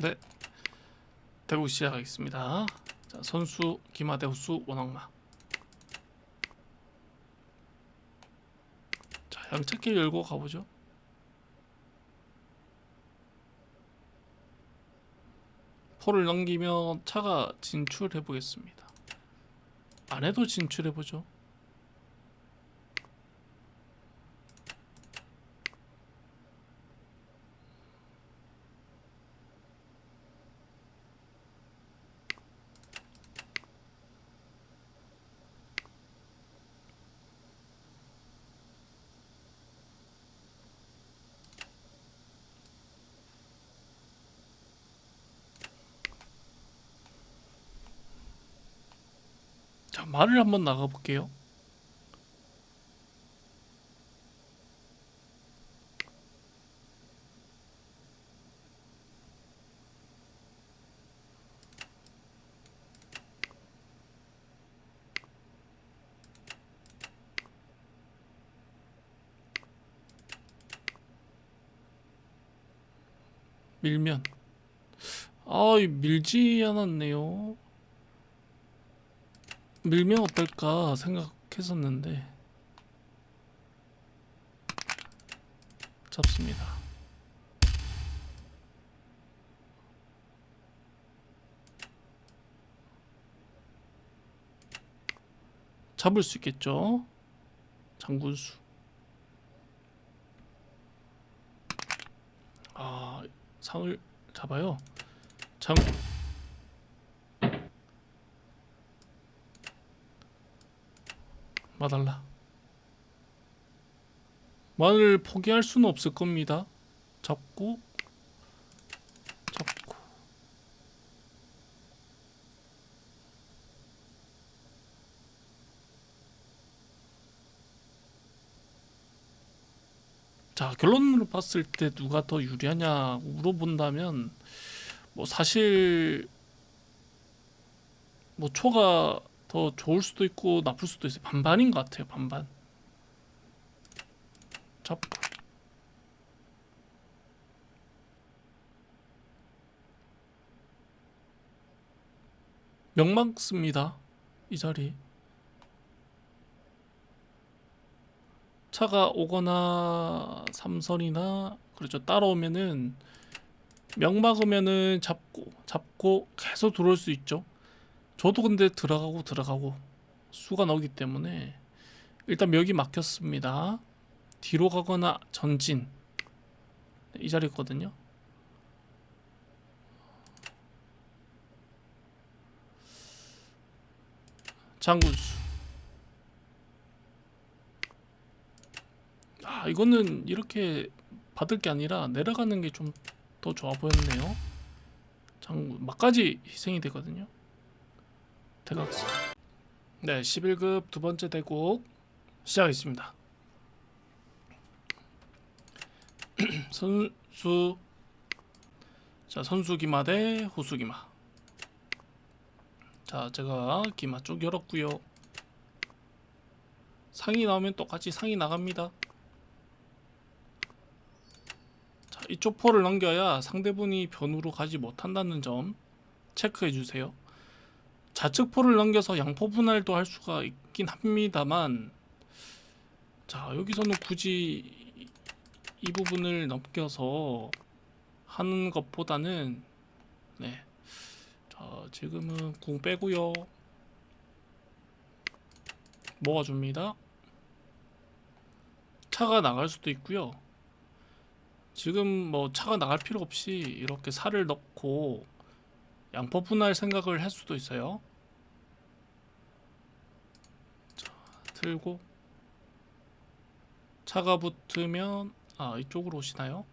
네. 대국 시작하겠습니다. 자, 선수 김하대 후수 원악마. 자, 양측길 열고 가보죠. 포를 넘기면 차가 진출해 보겠습니다. 안에도 진출해 보죠. 자, 말을 한번 나가 볼게요. 밀면 아, 이 밀지 않았네요. 밀면 어떨까 생각했었는데 잡습니다. 잡을 수 있겠죠? 장군수. 아, 상을 잡아요. 장 마달라. 마늘 포기할 수는 없을 겁니다. 잡고 잡고 자 결론으로 봤을 때 누가 더 유리하냐 물어본다면 뭐 사실 뭐 초가 더 좋을 수도 있고 나쁠 수도 있어요. 반반인 것 같아요. 반반. 잡고. 명망 씁니다. 이 자리. 차가 오거나 삼선이나 그렇죠. 따라오면은 명 막으면은 잡고 잡고 계속 들어올 수 있죠. 저도 근데 들어가고 들어가고 수가 나오기 때문에 일단 멱이 막혔습니다. 뒤로 가거나 전진 이 자리 있거든요. 장군수. 아 이거는 이렇게 받을 게 아니라 내려가는 게 좀 더 좋아 보였네요. 장군 막까지 희생이 되거든요. 대각선. 네, 11급 두 번째 대국 시작하겠습니다. 선수 자 선수 기마 대 후수 기마. 자 제가 기마 쪽 열었고요. 상이 나오면 똑같이 상이 나갑니다. 자 이쪽 포를 넘겨야 상대분이 변으로 가지 못한다는 점 체크해 주세요. 좌측 포를 넘겨서 양포 분할도 할 수가 있긴 합니다만 자 여기서는 굳이 이 부분을 넘겨서 하는 것보다는 네. 자 지금은 궁 빼고요. 모아줍니다. 차가 나갈 수도 있고요. 지금 뭐 차가 나갈 필요 없이 이렇게 살을 넣고 양포 분할 생각을 할 수도 있어요. 자, 들고 차가 붙으면 아 이쪽으로 오시나요?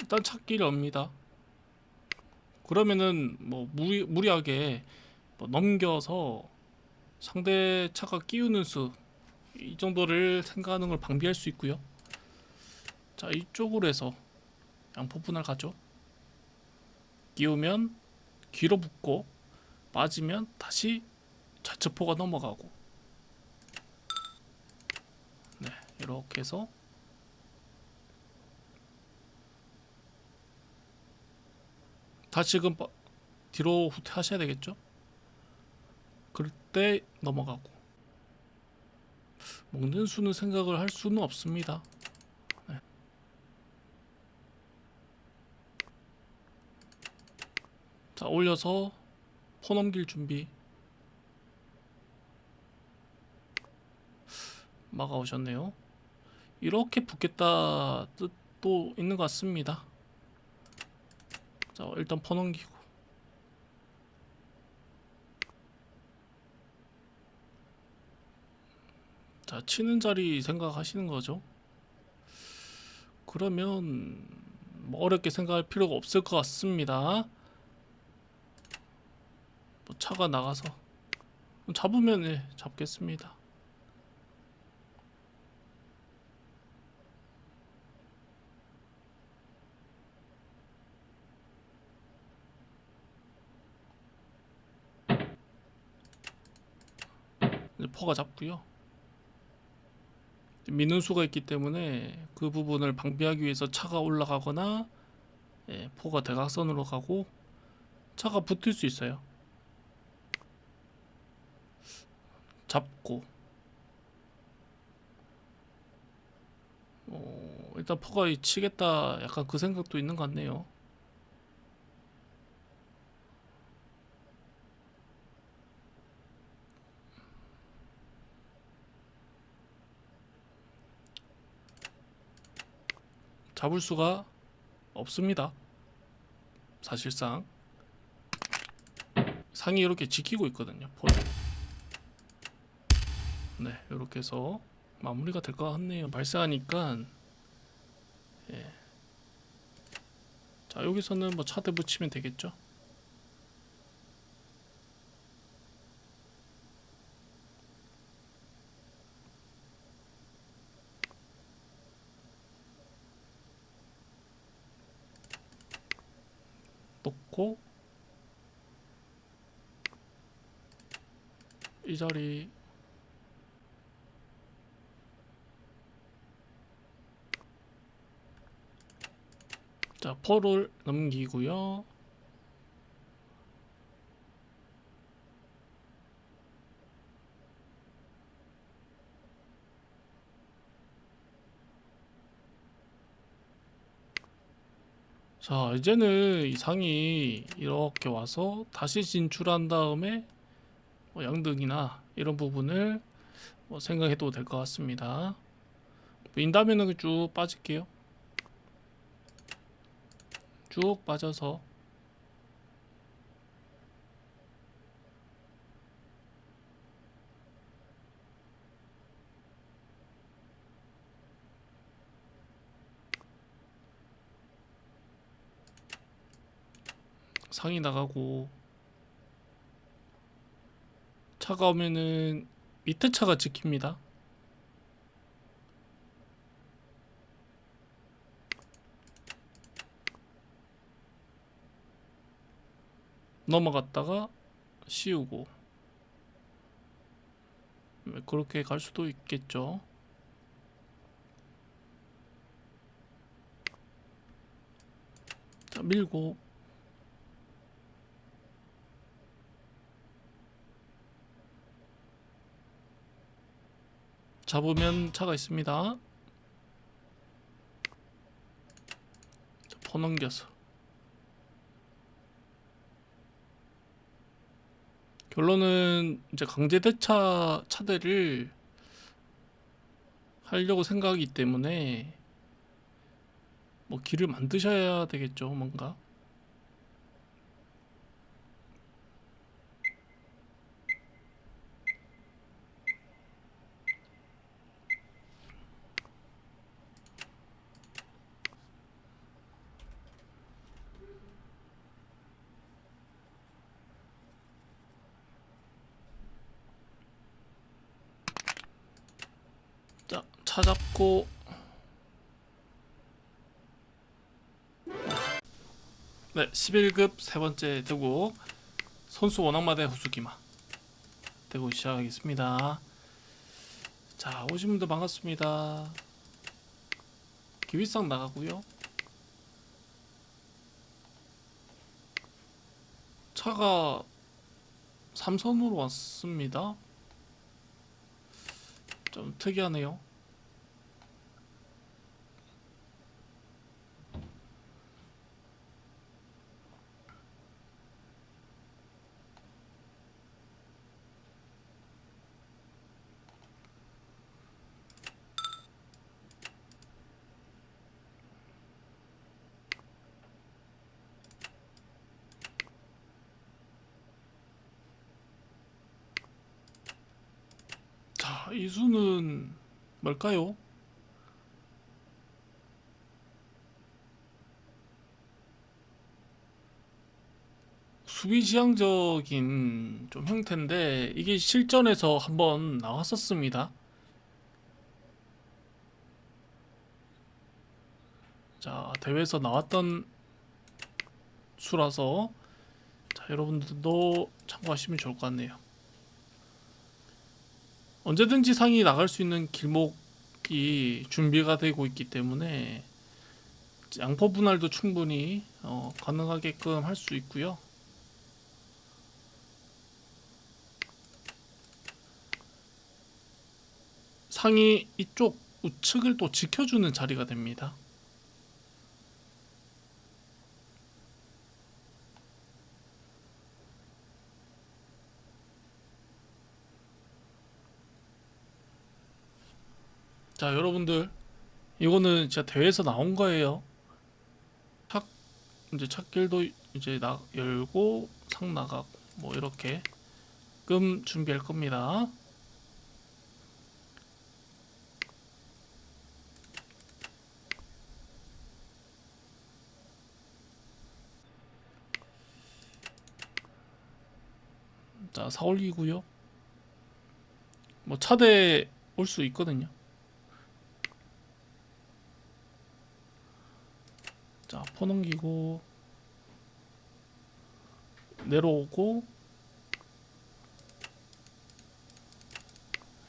일단 찾기를 옵니다. 그러면은 뭐 무리, 무리하게 뭐 넘겨서 상대 차가 끼우는 수 이 정도를 생각하는 걸 방비할 수 있고요. 자 이쪽으로 해서 양포 분할 가죠. 끼우면 뒤로 붙고 빠지면 다시 좌측포가 넘어가고 네 이렇게 해서 다시금 빠- 뒤로 후퇴하셔야 되겠죠? 그럴 때 넘어가고 먹는 수는 생각을 할 수는 없습니다. 네. 자 올려서 포 넘길 준비 막아오셨네요. 이렇게 붙겠다 뜻도 있는 것 같습니다. 자 일단 퍼 넘기고 자 치는 자리 생각하시는 거죠. 그러면 뭐 어렵게 생각할 필요가 없을 것 같습니다. 뭐 차가 나가서 잡으면 예, 잡겠습니다. 퍼가 잡고요. 민운수가 있기 때문에 그 부분을 방비하기 위해서 차가 올라가거나 예, 포가 대각선으로 가고 차가 붙을 수 있어요. 잡고 어, 일단 포가 이 치겠다 약간 그 생각도 있는 것 같네요. 잡을 수가 없습니다. 사실상 상이 이렇게 지키고 있거든요. 포를. 네, 이렇게 해서 마무리가 될 것 같네요. 발사하니까 예. 자 여기서는 뭐 차대 붙이면 되겠죠. 놓고 이 자리 자 포를 넘기고요. 자 이제는 이 상이 이렇게 와서 다시 진출한 다음에 뭐 양등이나 이런 부분을 뭐 생각해도 될 것 같습니다. 인다면은 쭉 빠질게요 쭉 빠져서 상이 나가고 차가 오면은 밑에 차가 지킵니다. 넘어갔다가 씌우고 네, 그렇게 갈 수도 있겠죠. 자 밀고 잡으면 차가 있습니다. 자, 퍼 넘겨서 결론은 이제 강제 대차 차대를 하려고 생각하기 때문에 뭐 길을 만드셔야 되겠죠, 뭔가. 잡고 네, 11급 세 번째 대구 선수 원앙마대 호수기마 대구 시작하겠습니다. 자, 오신 분들 반갑습니다. 기위상 나가고요. 차가 삼선으로 왔습니다. 좀 특이하네요. 자, 이 수는 뭘까요? 수비지향적인 좀 형태인데 이게 실전에서 한번 나왔었습니다. 자, 대회에서 나왔던 수라서 자, 여러분들도 참고하시면 좋을 것 같네요. 언제든지 상이 나갈 수 있는 길목이 준비가 되고 있기 때문에 양포 분할도 충분히 어, 가능하게끔 할 수 있고요. 상이 이쪽 우측을 또 지켜주는 자리가 됩니다. 자, 여러분들 이거는 진짜 대회에서 나온 거예요. 착 이제 찾길도 이제 나 열고 상 나가고 뭐 이렇게 금 준비할 겁니다. 자, 사올리고요. 뭐 차대 올 수 있거든요. 자, 포 넘기고 내려오고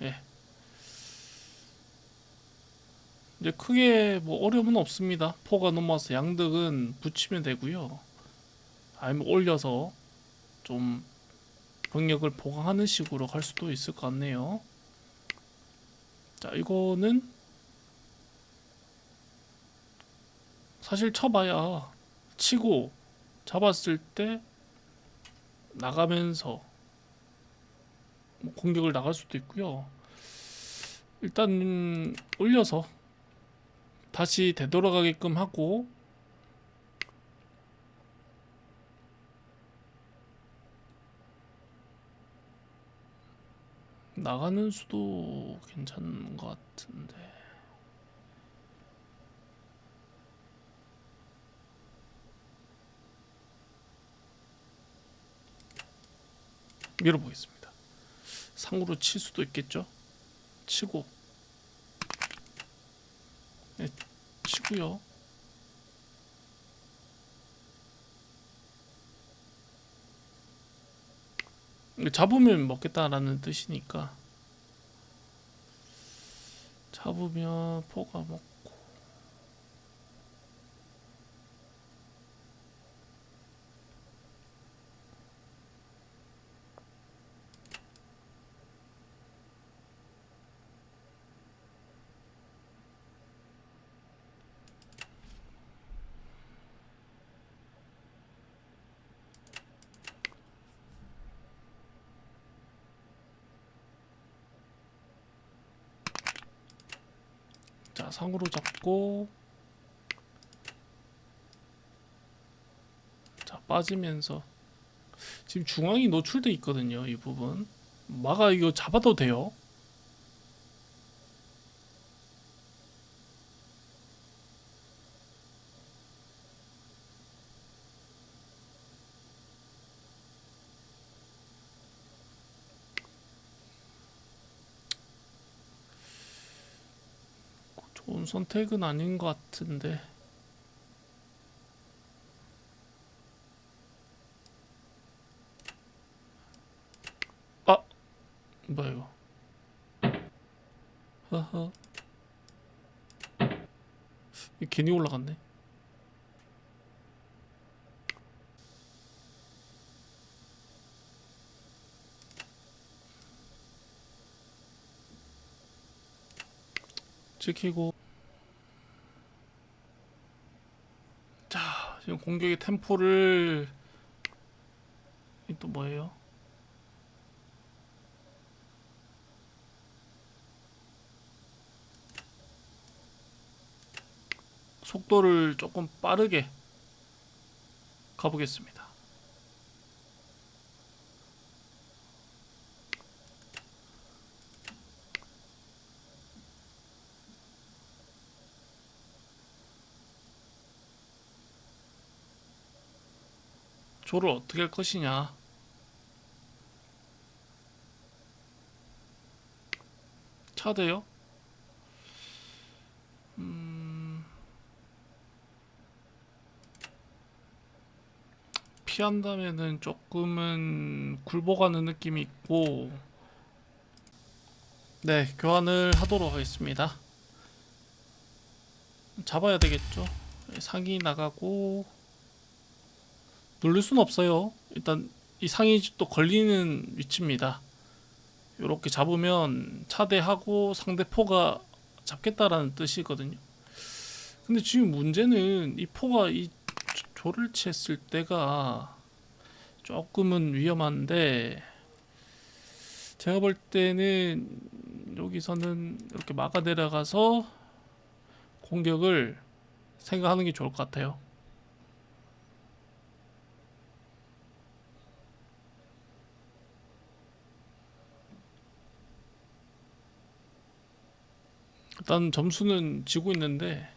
예. 이제 크게 뭐 어려움은 없습니다. 포가 넘어와서 양득은 붙이면 되고요. 아니면 올려서 좀 병력을 보강하는 식으로 갈 수도 있을 것 같네요. 자, 이거는 사실 쳐봐야 치고 잡았을 때 나가면서 뭐 공격을 나갈 수도 있고요. 일단 올려서 다시 되돌아가게끔 하고 나가는 수도 괜찮은 것 같은데. 밀어보겠습니다. 상으로 칠 수도 있겠죠? 치고 네, 치고요. 잡으면 먹겠다라는 뜻이니까 잡으면 포가 먹고 자 상으로 잡고. 자 빠지면서. 지금 중앙이 노출돼 있거든요 이 부분. 마가 이거 잡아도 돼요 선택은 아닌 것 같은데. 아! 뭐야 이거. 허허. 이 괜히 올라갔네. 찍히고. 지금 공격의 템포를 이또 뭐예요? 속도를 조금 빠르게 가보겠습니다. 조를 어떻게 할 것이냐? 차대요? 음... 피한다면은 조금은 굴복하는 느낌이 있고 네 교환을 하도록 하겠습니다 잡아야 되겠죠 상이 나가고 누를 순 없어요. 일단 이 상이 또 걸리는 위치입니다. 이렇게 잡으면 차대하고 상대 포가 잡겠다라는 뜻이거든요. 근데 지금 문제는 이 포가 이 조를 쳤을 때가 조금은 위험한데 제가 볼 때는 여기서는 이렇게 막아 내려가서 공격을 생각하는 게 좋을 것 같아요. 일단 점수는 지고 있는데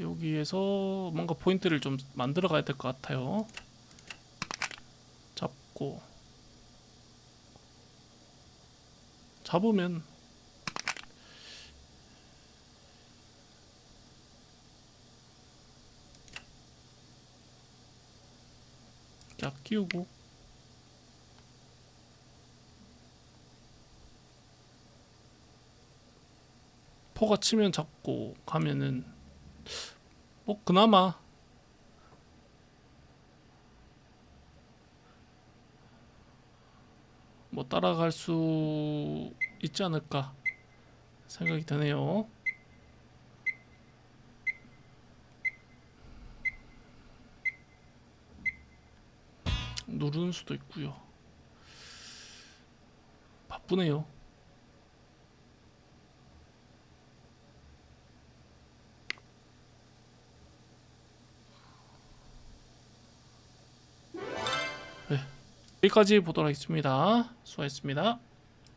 여기에서 뭔가 포인트를 좀 만들어 가야 될 것 같아요. 잡고 잡으면 자 끼우고 포가 치면 잡고 가면은 뭐 그나마 뭐 따라갈 수 있지 않을까 생각이 드네요. 누르는 수도 있고요. 바쁘네요. 여기까지 보도록 하겠습니다. 수고하셨습니다.